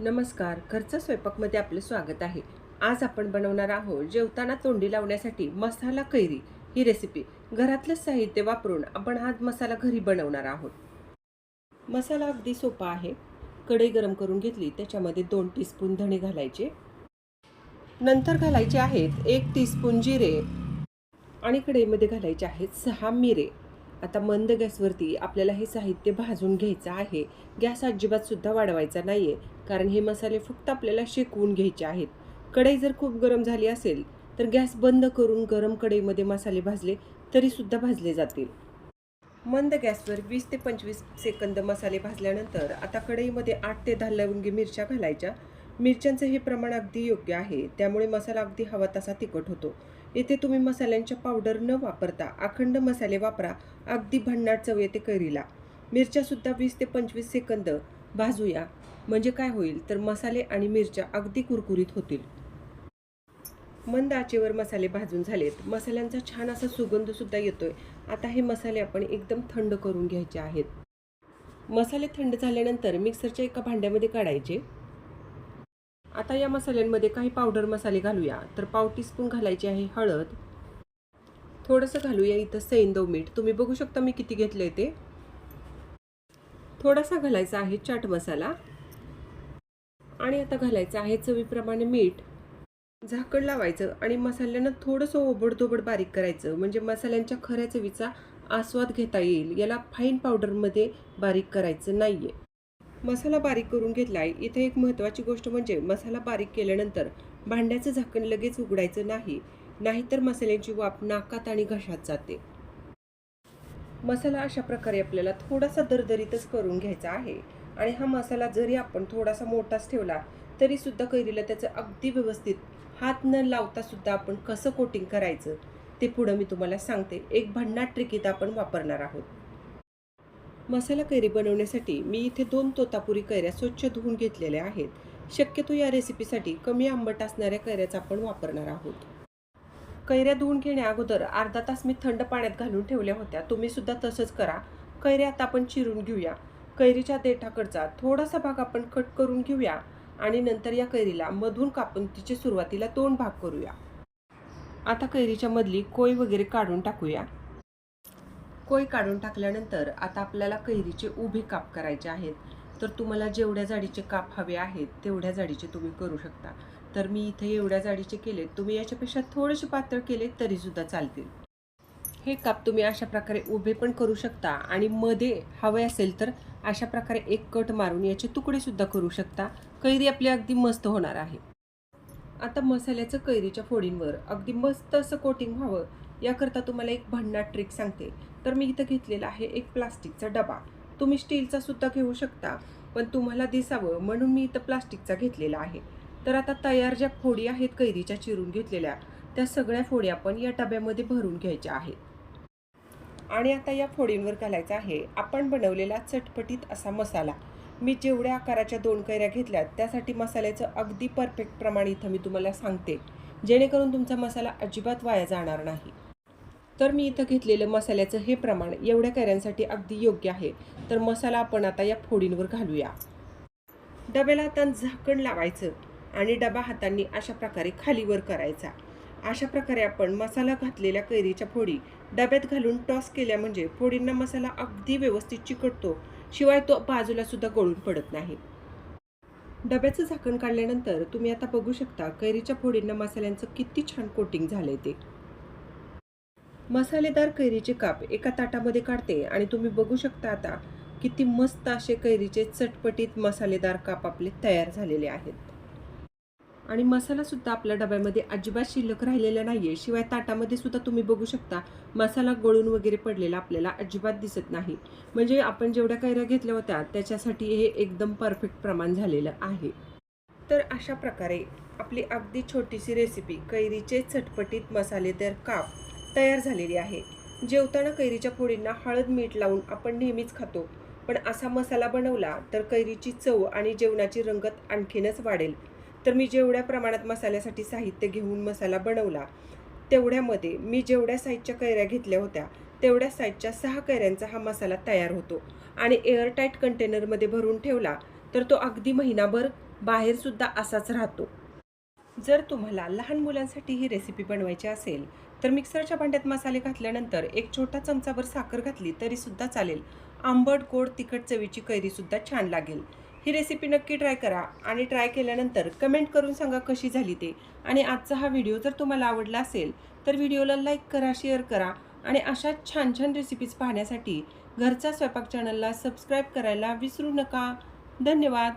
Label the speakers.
Speaker 1: नमस्कार घरचं स्वयंपाकमध्ये आपलं स्वागत आहे. आज आपण बनवणार आहोत जेवताना तोंडी लावण्यासाठी मसाला कैरी. ही रेसिपी घरातलं साहित्य वापरून आपण आज मसाला घरी बनवणार आहोत. मसाला अगदी सोपा आहे. कढई गरम करून घेतली त्याच्यामध्ये दोन टीस्पून धणे घालायचे. नंतर घालायचे आहेत एक टीस्पून जिरे आणि कढईमध्ये घालायचे आहेत सहा मिरे. आता मंद गॅसवरती आपल्याला हे साहित्य भाजून घ्यायचं आहे. गॅस अजिबात सुद्धा वाढवायचा आहे कारण हे मसाले फक्त आपल्याला शेकवून घ्यायचे आहेत. कढई जर खूप गरम झाली असेल तर गॅस बंद करून गरम कढईमध्ये मसाले भाजले तरीसुद्धा भाजले जातील. मंद गॅसवर वीस ते पंचवीस सेकंद मसाले भाजल्यानंतर आता कढईमध्ये आठ ते दहा लवंगी मिरच्या घालायच्या. मिरच्यांचं हे प्रमाण अगदी योग्य आहे त्यामुळे मसाला अगदी हवा तसा तिखट होतो. येथे तुम्ही मसाल्यांच्या पावडर न वापरता अखंड मसाले वापरा अगदी भन्नाट चव येते कैरीला. मिरच्यासुद्धा वीस ते पंचवीस सेकंद भाजूया. म्हणजे काय होईल? तर मसाले आणि मिरच्या अगदी कुरकुरीत होतील. मंद आचेवर मसाले भाजून झालेत. मसाल्यांचा छान असा सुगंध सुद्धा येतोय. आता हे मसाले आपण एकदम थंड करून घ्यायचे आहेत. मसाले थंड झाल्यानंतर मिक्सरच्या एका भांड्यामध्ये काढायचे. आता या मसाल्यांमध्ये काही पावडर मसाले घालूया. तर पाव टीस्पून घालायची आहे हळद. थोडंसं घालूया इथं सैंदव मीठ. तुम्ही बघू शकता मी किती घेतलंय ते. थोडासा घालायचा आहे चाट मसाला. आणि आता घालायचं आहे चवीप्रमाणे मीठ. झाकण लावायचं आणि मसाल्यांना थोडंसं ओबडधोबड बारीक करायचं. म्हणजे मसाल्यांच्या खऱ्या चवीचा आस्वाद घेता येईल. याला फाईन पावडरमध्ये बारीक करायचं नाहीये. मसाला बारीक करून घेतलाय. इथे एक महत्त्वाची गोष्ट म्हणजे मसाला बारीक केल्यानंतर भांड्याचं झाकण लगेच उघडायचं नाही. नाहीतर मसाल्यांची वाफ नाकात आणि घशात जाते. मसाला अशा प्रकारे आपल्याला थोडासा दरदरीतच करून घ्यायचा आहे. आणि हा मसाला जरी आपण थोडासा मोठाच ठेवला तरीसुद्धा कैरीला त्याचं अगदी व्यवस्थित हात न लावता सुद्धा आपण कसं कोटिंग करायचं ते पुढं मी तुम्हाला सांगते. एक भन्नाट ट्रिकीत आपण वापरणार आहोत. मसाला कैरी बनवण्यासाठी मी इथे दोन तोतापुरी कैऱ्या स्वच्छ धुवून घेतलेल्या आहेत. शक्यतो या रेसिपीसाठी कमी आंबट असणाऱ्या कैऱ्याचा आपण वापरणार आहोत. कैऱ्या धुवून घेण्या अगोदर अर्धा तास मी थंड पाण्यात घालून ठेवल्या होत्या. तुम्ही सुद्धा तसंच करा. कैऱ्या आता आपण चिरून घेऊया. कैरीच्या देठाकडचा थोडासा भाग आपण कट करून घेऊया आणि नंतर या कैरीला मधून कापून तिचे सुरुवातीला दोन भाग करूया. आता कैरीच्या मधली कोय वगैरे काढून टाकूया. कोय काढून टाकल्यानंतर आता आपल्याला कैरीचे उभे काप करायचे आहेत. तर तुम्हाला जेवढ्या जाडीचे काप हवे आहेत तेवढ्या जाडीचे तुम्ही करू शकता. तर मी इथे एवढ्या जाडीचे केले तुम्ही याच्यापेक्षा थोडेसे पातळ केले तरीसुद्धा चालतील. हे काप तुम्ही अशा प्रकारे उभे पण करू शकता आणि मध्ये हवे असेल तर अशा प्रकारे एक कट मारून याचे तुकडेसुद्धा करू शकता. कैरी आपली अगदी मस्त होणार आहे. आता मसाल्याचं कैरीच्या फोडींवर अगदी मस्त असं कोटिंग व्हावं याकरता तुम्हाला एक भन्नाट ट्रिक सांगते. तर मी इथं घेतलेला आहे एक प्लास्टिकचा डबा. तुम्ही स्टीलचा सुद्धा घेऊ शकता पण तुम्हाला दिसावं म्हणून मी इथं प्लास्टिकचा घेतलेला आहे. तर आता तयार ज्या फोडी आहेत कैरीच्या चिरून घेतलेल्या त्या सगळ्या फोडी आपण या डब्यामध्ये भरून घ्यायच्या आहेत. आणि आता या फोडींवर घालायचा आहे. आपण बनवलेला चटपटीत असा मसाला. मी जेवढ्या आकाराच्या दोन कैऱ्या घेतल्यात त्यासाठी मसाल्याचं अगदी परफेक्ट प्रमाण इथं मी तुम्हाला सांगते. जेणेकरून तुमचा मसाला अजिबात वाया जाणार नाही. तर मी इथं घेतलेलं मसाल्याचं हे प्रमाण एवढ्या कैऱ्यांसाठी अगदी योग्य आहे. तर मसाला आपण आता या फोडींवर घालूया. डब्याला आता झाकण लावायचं आणि डबा हातांनी अशा प्रकारे खालीवर करायचा. अशा प्रकारे आपण मसाला घातलेल्या कैरीच्या फोडी डब्यात घालून टॉस केल्या म्हणजे फोडींना मसाला अगदी व्यवस्थित चिकटतो. शिवाय तो बाजूला सुद्धा गळून पडत नाही. डब्याचं झाकण काढल्यानंतर तुम्ही आता बघू शकता कैरीच्या फोडींना मसाल्यांचं किती छान कोटिंग झालंय ते. मसालेदार कैरीचे काप एका ताटामध्ये काढते आणि तुम्ही बघू शकता आता किती मस्त असे कैरीचे चटपटीत मसालेदार काप आपले तयार झालेले आहेत. आणि मसालासुद्धा आपल्या डब्यामध्ये अजिबात शिल्लक राहिलेला नाही आहे शिवाय ताटामध्ये सुद्धा तुम्ही बघू शकता मसाला गळून वगैरे पडलेला आपल्याला अजिबात दिसत नाही. म्हणजे आपण जेवढ्या कैऱ्या घेतल्या होत्या त्याच्यासाठी हे एकदम परफेक्ट प्रमाण झालेलं आहे. तर अशा प्रकारे आपली अगदी छोटीशी रेसिपी कैरीचे चटपटीत मसालेदार काप तयार झालेली आहे. जेवताना कैरीच्या फोडींना हळद मीठ लावून आपण नेहमीच खातो. पण असा मसाला बनवला तर कैरीची चव आणि जेवणाची रंगत आणखीनच वाढेल. तर मी जेवढ्या प्रमाणात मसाल्यासाठी साहित्य घेऊन मसाला बनवला तेवढ्यामध्ये मी जेवढ्या साईजच्या कैऱ्या घेतल्या होत्या तेवढ्या साईजच्या सहा कैऱ्यांचा हा मसाला तयार होतो. आणि एअरटाईट कंटेनरमध्ये भरून ठेवला तर तो अगदी महिनाभर बाहेरसुद्धा असाच राहतो. जर तुम्हाला लहान मुलांसाठी ही रेसिपी बनवायची असेल तर मिक्सरच्या भांड्यात मसाले घातल्यानंतर एक छोटा चमचाभर साखर घातली तरीसुद्धा चालेल. आंबट गोड तिखट चवीची कैरीसुद्धा छान लागेल. ही रेसिपी नक्की ट्राय करा आणि ट्राय केल्यानंतर कमेंट करून सांगा कशी झाली ते. आणि आजचा हा व्हिडिओ जर तुम्हाला आवडला असेल तर व्हिडिओला लाईक करा शेअर करा आणि अशा छान छान रेसिपीज पाहण्यासाठी घरचा स्वयंपाक चॅनलला सबस्क्राईब करायला विसरू नका. धन्यवाद.